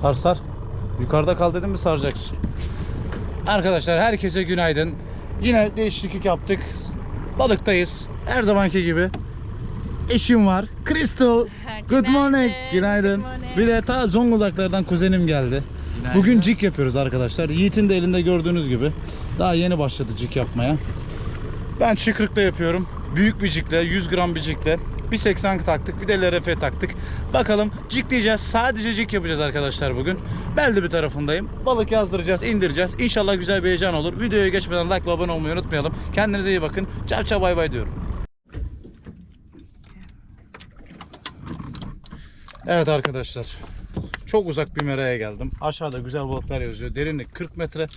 Sar sar. Yukarıda kal dedim mi saracaksın. Arkadaşlar herkese günaydın. Yine değişiklik yaptık. Balıktayız. Her zamanki gibi. Eşim var. Crystal. Good morning. Günaydın. Good morning. Bir de ta Zonguldaklardan kuzenim geldi. Bugün cik yapıyoruz arkadaşlar. Yiğit'in de elinde gördüğünüz gibi. Daha yeni başladı cik yapmaya. Ben çıkrıkla yapıyorum. Büyük bir cikle, 100 gram bir cikle. Bir 80 taktık, bir de LRF taktık. Bakalım cikleyeceğiz. Sadece cik yapacağız arkadaşlar bugün. Belli bir tarafındayım. Balık yazdıracağız, indireceğiz. İnşallah güzel bir heyecan olur. Videoya geçmeden like abone olmayı unutmayalım. Kendinize iyi bakın. Çav çav bay bay diyorum. Evet arkadaşlar. Çok uzak bir meraya geldim. Aşağıda güzel balıklar yazıyor. Derinlik 40 metre.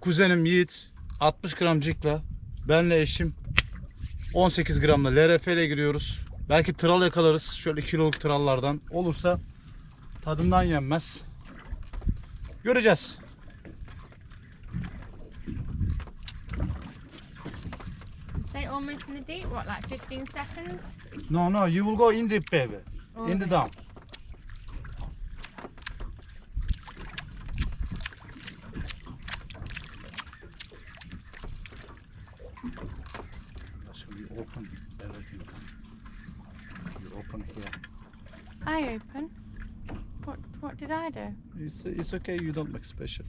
Kuzenim Yiğit 60 gram cikla. Benle eşim 18 gramla LRF ile giriyoruz. Belki tral yakalarız. Şöyle kiloluk trallardan. Olursa tadından yenmez. Göreceğiz. Say almost in the deep, what, like 15 seconds? No no you will go in deep baby. In the down. Actually open everything. You open here. I open. What What did I do? It's, it's okay you don't make special.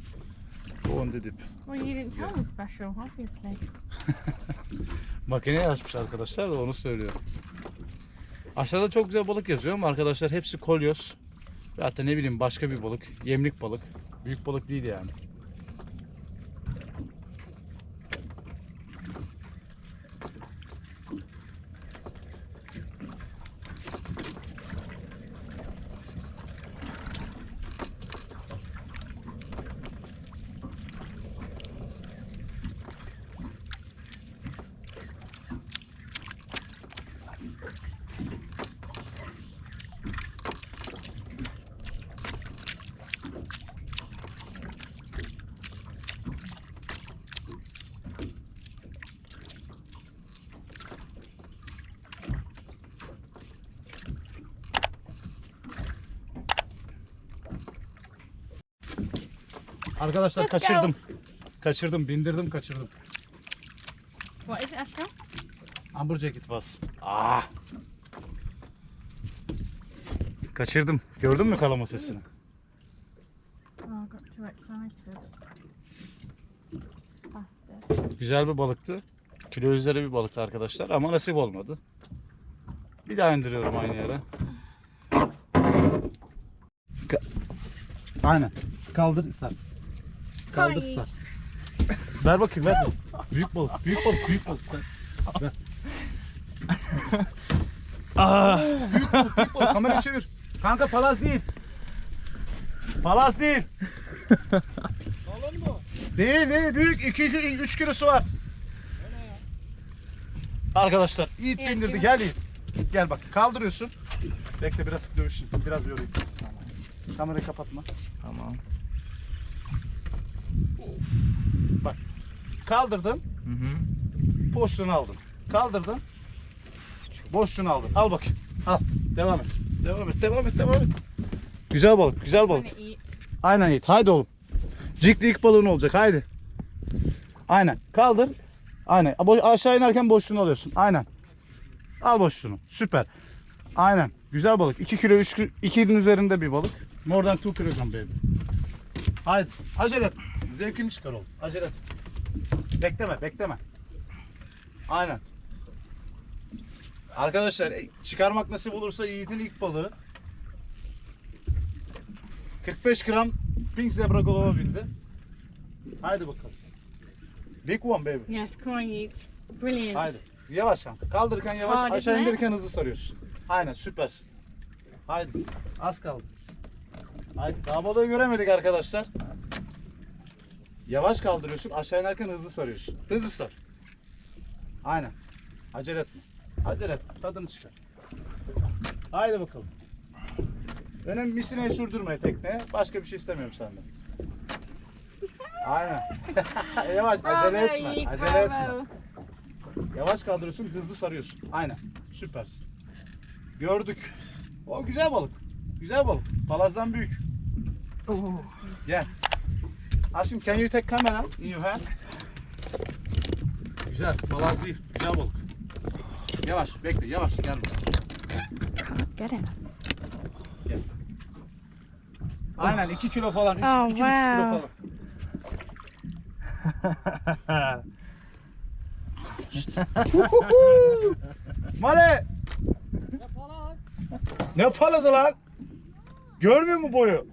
Go on the dip. Well, you didn't tell me special, obviously. Makineyi açmış arkadaşlar da onu söylüyorum. Aşağıda çok güzel balık yazıyor ama arkadaşlar hepsi kolyoz. Hatta ne bileyim başka bir balık. Yemlik balık. Büyük balık değil yani. Arkadaşlar Let's go. kaçırdım. Kaçırdım, bindirdim, kaçırdım. What is it, Astro? Amber jacket was. Ah. Kaçırdım. Gördün mü kalama sesini? Oh, I got too excited. Bastard. Güzel bir balıktı. Kilo üzeri bir balıktı arkadaşlar ama nasip olmadı. Bir daha indiriyorum aynı yere. Ka- Aynen. Kaldır sar. Kaldır sar. Ver bakayım ver. Büyük balık, büyük balık, büyük balık. Ver. ver. ah. Büyük balık, büyük balık. Kamerayı çevir. Kanka palaz değil. Palaz değil. Balon mu? Değil değil büyük 2 3 kilosu var. Arkadaşlar Yiğit Evet, bindirdi evet. gel Yiğit. Gel bak kaldırıyorsun. Bekle biraz dövüş biraz yorayım. Kamerayı kapatma. Tamam. Bak. Kaldırdın, Hı hı. boşluğunu aldın. Kaldırdın. Boşluğunu aldın. Al bakayım. Al. Devam et. Devam et. Devam et. Devam et. Güzel balık. Güzel balık. Gonna eat. Aynen Yiğit. Haydi oğlum. Cikli ilk balığın olacak. Haydi. Aynen. Kaldır. Aynen. Aşağı inerken boşluğunu alıyorsun. Aynen. Al boşluğunu. Süper. Aynen. Güzel balık. 2 kilo 3 kilo 2'nin üzerinde bir balık. More than 2 kilogram baby. Haydi. Acele et. Zevkini çıkar oğlum. Acele et. Bekleme. Bekleme. Aynen. Arkadaşlar e, çıkarmak nasip olursa Yiğit'in ilk balığı. 45 gram Pink Zebra Golova bildi. Haydi bakalım. Big one baby. Yes, come on, eat. Brilliant. Haydi. Yavaş kanka. Kaldırırken yavaş, Hard, aşağı indirirken hızlı sarıyorsun. Aynen süpersin. Haydi. Az kaldı. Haydi. Daha balığı göremedik arkadaşlar. Yavaş kaldırıyorsun, aşağı inerken hızlı sarıyorsun. Hızlı sar. Aynen. Acele etme. Acele etme. Tadını çıkar. Haydi bakalım. Benim misineyi sürdürme tekneye. Başka bir şey istemiyorum senden. Aynen. Yavaş acele etme. Acele etme. Yavaş kaldırıyorsun, hızlı sarıyorsun. Aynen. Süpersin. Gördük. O güzel balık. Güzel balık. Palazdan büyük. Gel. Aşkım can you take camera in your hand? Güzel. Palaz değil. Güzel balık. Yavaş bekle yavaş gel. Get him. Aynen 2 kilo falan. 3 Oh, 2,5 kilo wow. falan. Male! Ne palazı lan? Görmüyor mu boyu?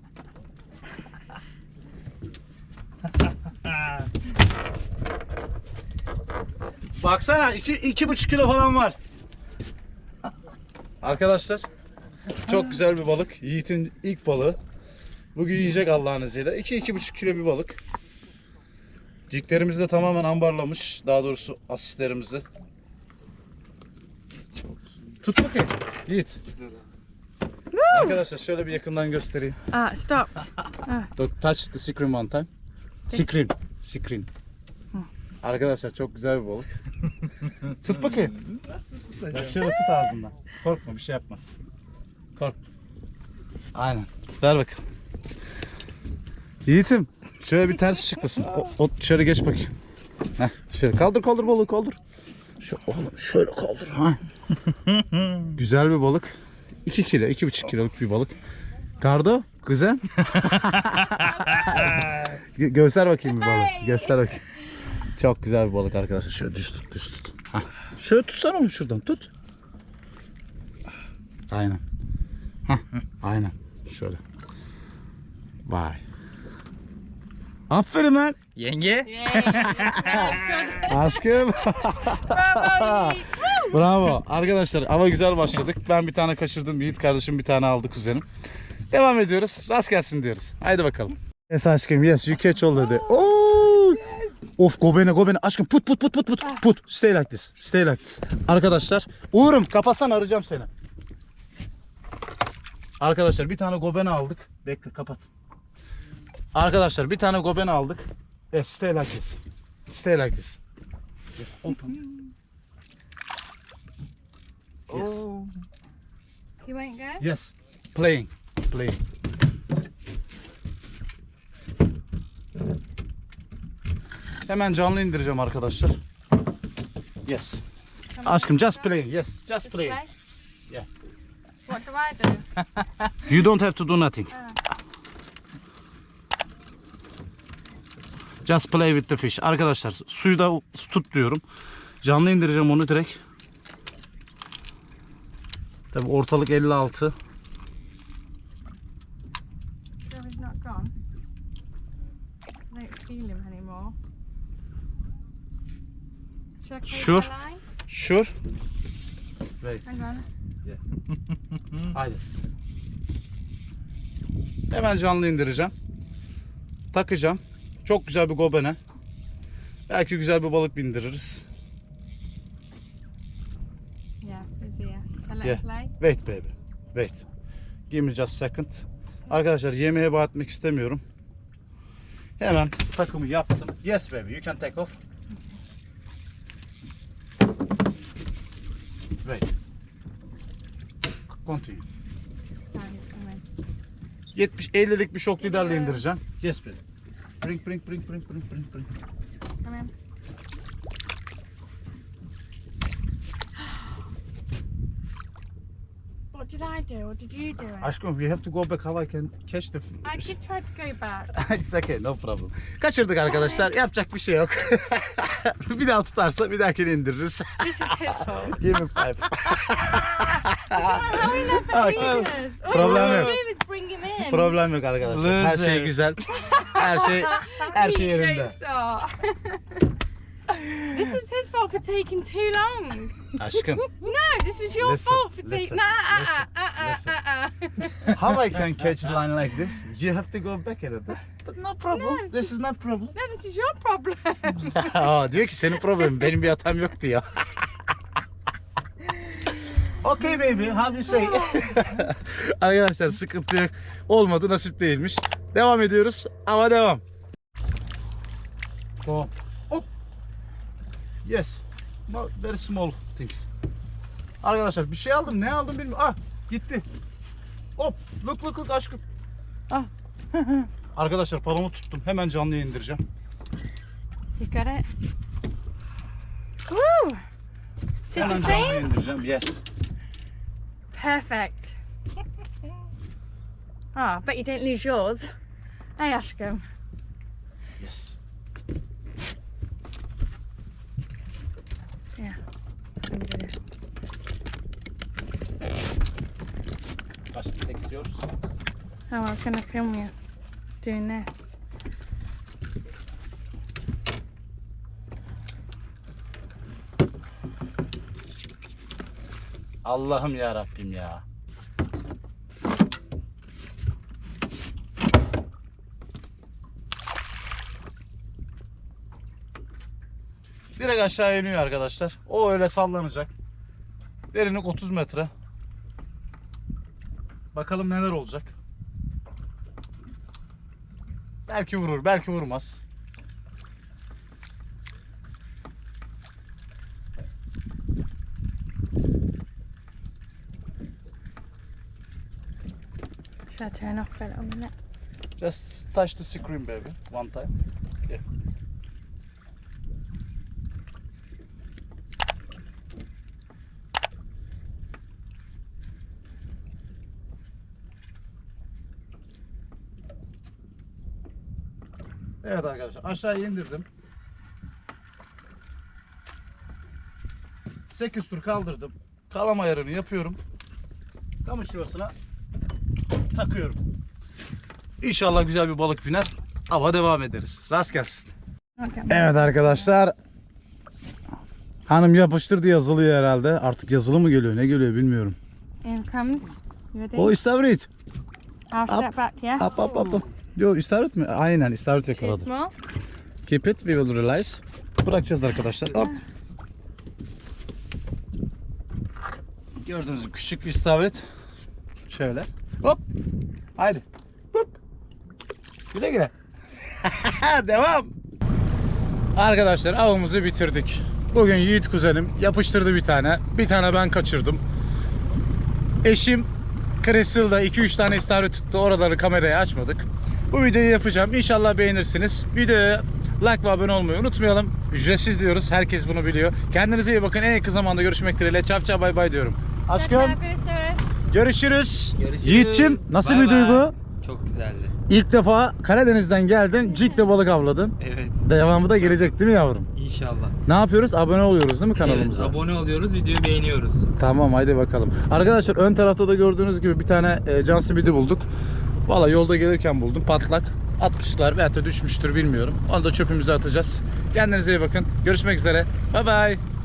Baksana iki, iki buçuk kilo falan var. Arkadaşlar çok güzel bir balık. Yiğit'in ilk balığı. Bugün yiyecek Allah'ın izniyle. 2-2,5 kilo bir balık. Ciklerimizi de tamamen ambarlamış. Daha doğrusu asistlerimizi. Tut bakayım. Yiğit. Arkadaşlar şöyle bir yakından göstereyim. Ah, it stopped. Don't touch the screen one time. Screen. Screen. Arkadaşlar çok güzel bir balık. tut bakayım. Bak şöyle tut ağzından. Korkma bir şey yapmaz. Korkma. Aynen. Ver bakalım. Yiğitim. Şöyle bir ters çıklasın. O, o, şöyle geç bakayım. Heh, şöyle kaldır kaldır balığı kaldır. Şu, oğlum şöyle kaldır. Ha. Güzel bir balık. 2 kilo, 2,5 kiloluk bir balık. Gardo, kuzen. Gö- göster bakayım bir balık. Göster bakayım. Çok güzel bir balık arkadaşlar. Şöyle düz tut, düz tut. Hah. Şöyle tutsana onu şuradan tut. Aynen. Hah, aynen. Şöyle. Vay. Aferin lan. Yenge. Aşkım. Bravo. Arkadaşlar hava güzel başladık. Ben bir tane kaçırdım. Yiğit kardeşim bir tane aldı kuzenim. Devam ediyoruz. Rast gelsin diyoruz. Haydi bakalım. Yes aşkım yes you catch all dedi. Oo! Of gobene gobene aşkım put put put put put put stay like this stay like this. Arkadaşlar Uğur'um kapatsan arayacağım seni. Arkadaşlar bir tane gobene aldık. Bekle kapat. Arkadaşlar bir tane gobene aldık. Yes stay like this. Stay like this. Yes open. Yes. You won't go? Yes. Playing. Playing. Hemen canlı indireceğim arkadaşlar. Yes. Aşkım just playing. Yes. Just play? Yeah. What do I do? You don't have to do nothing. Just play with the fish. Arkadaşlar suyu da tut diyorum. Canlı indireceğim onu direkt. Tabi ortalık 56. I don't feel him anymore. Should I close Sure. the line? Sure. Wait. Hang on. Haydi. Hemen canlı indireceğim. Takacağım. Çok güzel bir gobene. Belki güzel bir balık bindiririz. Yeah, it's here. Shall I Yeah. play? Wait baby. Wait. Give me just a second. Arkadaşlar yemeğe bağırtmak istemiyorum. Hemen takımı yaptım. Yes baby you can take off. Wait. Continue. No, he's coming. 70 50'lik bir şok liderle indireceğim. Yes baby. Bring bring bring bring bring bring bring. Come in. What did I do or did you do it? Aşkım we have to go back how I can catch the I did try to go back. It's okay no problem. Kaçırdık arkadaşlar. Yapacak bir şey yok. bir daha tutarsa bir dahakini indiririz. This is his fault. Give me five. How enough for Okay. ages. All Problem you yok. have to do is bring him in. Problem yok arkadaşlar. Her şey Loser. güzel. Her şey her şey Please yerinde. don't start. This was his fault for taking too long. Aşkım. No, this was your Listen, fault for listen, taking. Nah, uh, uh, uh, listen. uh, uh. How I can catch the line like this? You have to go back a little. But no problem. No. This is not problem. No, this is your problem. Aa, diyor ki senin problemin benim bir hatam yok diyor. okay baby, how you say? Arkadaşlar sıkıntı yok. Olmadı nasip değilmiş. Devam ediyoruz ama devam. Go. Yes. No, very small things. Arkadaşlar bir şey aldım. Ne aldım bilmiyorum. Ah gitti. Hop. Look look look aşkım. Ah. Arkadaşlar palamut tuttum. Hemen canlıya indireceğim. You got it? Woo! Is Hemen canlıya same? indireceğim. Yes. Perfect. Oh, bet you didn't lose yours. Hey, Ashcombe. Yes. Aşkım tek istiyoruz. I was to film you doing this. Allah'ım ya Rabbim ya. Direkt aşağı iniyor arkadaşlar. O öyle sallanacak. Derinlik 30 metre. Bakalım neler olacak. Belki vurur, belki vurmaz. Should I turn off for a minute? Just touch the screen baby one time. Yeah. Evet arkadaşlar aşağıya indirdim. 8 tur kaldırdım. Kalam ayarını yapıyorum. Kamış yuvasına takıyorum. İnşallah güzel bir balık biner. Hava devam ederiz. Rast gelsin. Evet arkadaşlar. Hanım yapıştırdı yazılıyor herhalde. Artık yazılı mı geliyor ne geliyor bilmiyorum. Comes. Ready? O istavrit. Up, back, yeah? Yo istavrit mi? Aynen istavrit yakaladım. small? Keep it we will release. Bırakacağız arkadaşlar. Hop. Gördüğünüz gibi küçük bir istavrit. Şöyle. Hop. Haydi. Hop. Güle güle. Devam. Arkadaşlar avımızı bitirdik. Bugün Yiğit kuzenim yapıştırdı bir tane. Bir tane ben kaçırdım. Eşim Crystal'da 2-3 tane istavrit tuttu. Oraları kameraya açmadık. Bu videoyu yapacağım. İnşallah beğenirsiniz. Videoya like ve abone olmayı unutmayalım. Ücretsiz diyoruz. Herkes bunu biliyor. Kendinize iyi bakın. En yakın zamanda görüşmek dileğiyle. Çap çap bay bay diyorum. Aşkım görüşürüz. Görüşürüz. Yiğit'cim nasıl Bay bir bay. duygu? Çok güzeldi. İlk defa Karadeniz'den geldin. Cikle balık avladın. Evet. Devamı da gelecek değil mi yavrum? İnşallah. Ne yapıyoruz? Abone oluyoruz değil mi kanalımıza? Evet, abone oluyoruz, videoyu beğeniyoruz. Tamam haydi bakalım. Arkadaşlar ön tarafta da gördüğünüz gibi bir tane e, can simidi bulduk. Valla yolda gelirken buldum patlak. Atmışlar da düşmüştür bilmiyorum. Onu da çöpümüze atacağız. Kendinize iyi bakın. Görüşmek üzere. Bay bay.